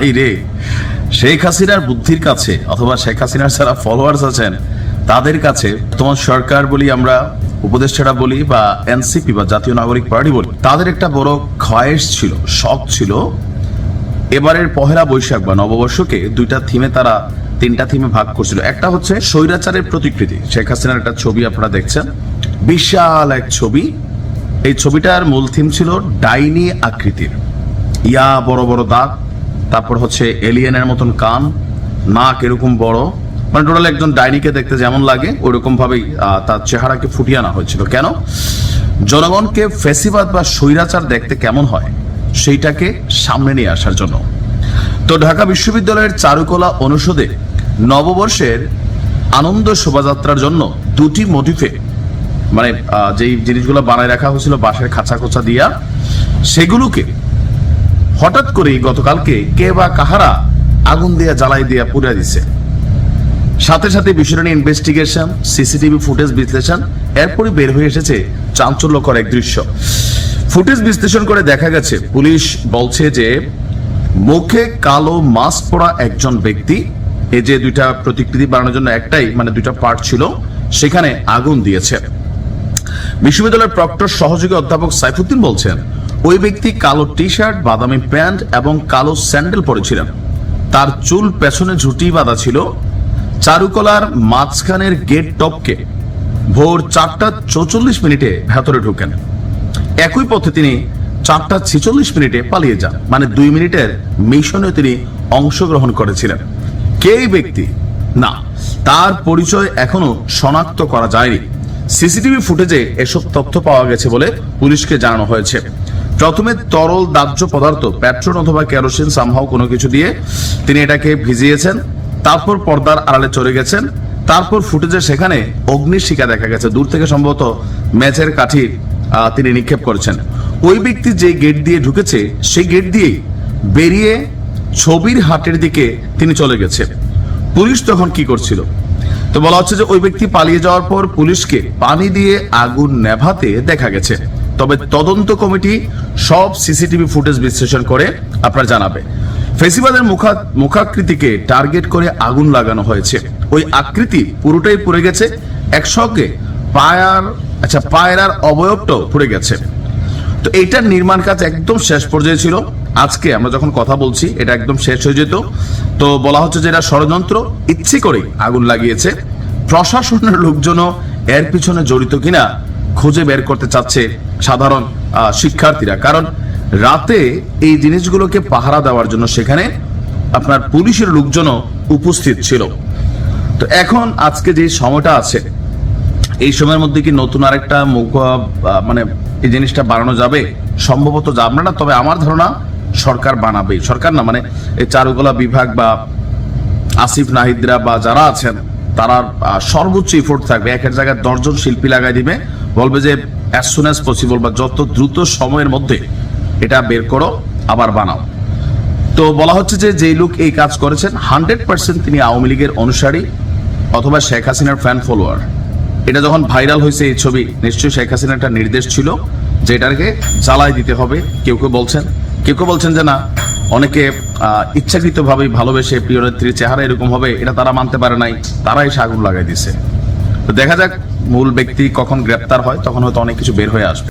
রে। শেখ হাসিনার বুদ্ধির কাছে অথবা শেখ হাসিনার যারা ফলোয়ার্স আছেন, তাদের কাছে তোমার সরকার বলি আমরা, উপদেষ্টারা বলি বা এনসিপি বা জাতীয় নাগরিক পার্টি বলি, তাদের একটা বড় ছিল, শখ ছিল। এবারের পহেলা বৈশাখ বা নববর্ষকে দুইটা থিমে তারা তিনটা থিমে ভাগ করছিল। একটা হচ্ছে স্বৈরাচারের প্রতিকৃতি। শেখ হাসিনার একটা ছবি আপনারা দেখছেন। বিশাল এক ছবি। এই ছবিটার মূল থিম ছিল ডাইনি আকৃতির। ইয়া বড় বড় দাঁত তারপর হচ্ছে এলিয়েনের মতন কান, নাক এরকম বড়। মানে টোটাল একজন ডাইনিকে দেখতে যেমন লাগে ওইরকম ভাবেই তার চেহারাকে ফুটিয়ে আনা হয়েছিল। কেন? জনগণকে ফেসিবাদ বা স্বৈরাচার দেখতে কেমন হয় সেইটাকে সামনে নিয়ে আসার জন্য। তো ঢাকা বিশ্ববিদ্যালয়ের চারুকলা অনুষদে নববর্ষের আনন্দ শোভাযাত্রার জন্য দুটি মোটিফে মানে যেই জিনিসগুলো বানায় রাখা হয়েছিল, বাঁশের খাঁচা খোঁচা দিয়া, সেগুলোকে হঠাৎ করেই গতকালকে কে বা কাহারা আগুন দিয়া জ্বালাই দিয়া পুড়ে দিছে। সাথে সাথে বিষয়টা নিয়ে ইনভেস্টিগেশন সিসিটিভি ফুটেজ বিশ্লেষণ, এরপরই বের হয়ে এসেছে চাঞ্চল্যকর এক দৃশ্য। ফুটেজ বিশ্লেষণ করে দেখা গেছে, পুলিশ বলছে যে মুখে কালো মাস্ক পরা একজন ব্যক্তি, এই যে দুইটা প্রতিকৃতি বানানোর জন্য একটাই মানে দুইটা পার্ট ছিল, সেখানে আগুন দিয়েছে। বিশ্ববিদ্যালয়ের প্রক্টর সহযোগী অধ্যাপক সাইফুদ্দিন বলছেন ওই ব্যক্তি কালো টি শার্ট বাদামি প্যান্ট এবং কালো স্যান্ডেল পরেছিলেন। তার চুল পেছনে ঝুটি বাঁধা ছিল। চারুকলার মাঝখানের গেট টপকে ভোর চারটা চৌচল্লিশ মিনিটে ভেতরে ঢুকেন। একই পথে তিনি চারটা ছেচল্লিশ মিনিটে পালিয়ে যান। মানে দুই মিনিটের মিশনে তিনি অংশগ্রহণ করেছিলেন। কে ব্যক্তি? না, তার পরিচয় এখনও শনাক্ত করা যায়নি। সিসিটিভি ফুটেজে এসব তথ্য পাওয়া গেছে বলে পুলিশকে জানানো হয়েছে। প্রথমে তরল দাহ্য পদার্থ পেট্রোল অথবা কেরোসিন সামহাও কোনো কিছু দিয়ে তিনি এটাকে ভিজিয়েছেন, তারপর পর্দার আড়ালে চলে গেছেন, তারপর ফুটেজে সেখানে অগ্নিশিখা দেখা গেছে। দূর থেকে সম্ভবত ম্যাচের কাঠি তিনি নিক্ষেপ করেছেন। ওই ব্যক্তি যে গেট দিয়ে ঢুকেছে, সেই গেট দিয়েই বেরিয়ে ছবির হাটের দিকে তিনি চলে গেছে পুলিশ তখন কি করছিল? তো বলা হচ্ছে যে ওই ব্যক্তি পালিয়ে যাওয়ার পর পুলিশকে পানি দিয়ে আগুন নেভাতে দেখা গেছে। তবে তদন্ত কমিটি সব সিসিটিভি ফুটেজ বিশ্লেষণ করে আপনার জানাবে। ফেসিবাদের মুখা, মুখাকৃতিকে টার্গেট করে আগুন লাগানো হয়েছে। ওই আকৃতি পুরোটাই পুড়ে গেছে, একসঙ্গে পায়ার আচ্ছা পায়রার অবয়বটাও পুড়ে গেছে। তো এইটার নির্মাণ কাজ একদম শেষ পর্যায়ে ছিল। আজকে আমরা যখন কথা বলছি, এটা একদম শেষ হয়ে যেত। তো বলা হচ্ছে যে এটা ষড়যন্ত্র, ইচ্ছে করে আগুন লাগিয়েছে। প্রশাসনের লোকজনও এর পিছনে জড়িত কিনা খুঁজে বের করতে চাচ্ছে সাধারণ শিক্ষার্থীরা। কারণ রাতে এই জিনিসগুলোকে পাহারা দেওয়ার জন্য সেখানে আপনার পুলিশের লোকজনও উপস্থিত ছিল। তো এখন আজকে যে সময়টা আছে, এই সময়ের মধ্যে কি নতুন আরেকটা মানে এই জিনিসটা বানানো যাবে? সম্ভবত যাবে না, তবে আমার ধারণা সরকার বানাবে সরকার না মানে এই চারুকলা বিভাগ বা আসিফ নাহিদরা বা যারা আছেন, তারা সর্বোচ্চ এফোর্ট থাকবে। একের জায়গায় দশজন শিল্পী লাগাই দিবে। বলবে যে অ্যাজ সুন অ্যাজ পসিবল বা যত দ্রুত সময়ের মধ্যে এটা বের করো, আবার বানাও। তো বলা হচ্ছে যে, যেই লোক এই কাজ করেছেন, হান্ড্রেড পার্সেন্ট তিনি আওয়ামী লীগের অনুসারী অথবা শেখ হাসিনার ফ্যান ফলোয়ার এটা যখন ভাইরাল হয়েছে এই ছবি, নিশ্চয়ই শেখ হাসিনার একটা নির্দেশ ছিল যে এটাকে জ্বালাই দিতে হবে। কেউ কেউ বলছেন, কেউ কেউ বলছেন যে না, অনেকে ইচ্ছাকৃতভাবেই ভালোবেসে প্রিয় নেত্রীর চেহারা এরকম হবে, এটা তারা মানতে পারে নাই, তারাই এসে আগুন লাগাই দিছে দেখা যাক মূল ব্যক্তি কখন গ্রেপ্তার হয় তখন হয়তো অনেক কিছু বের হয়ে আসবে।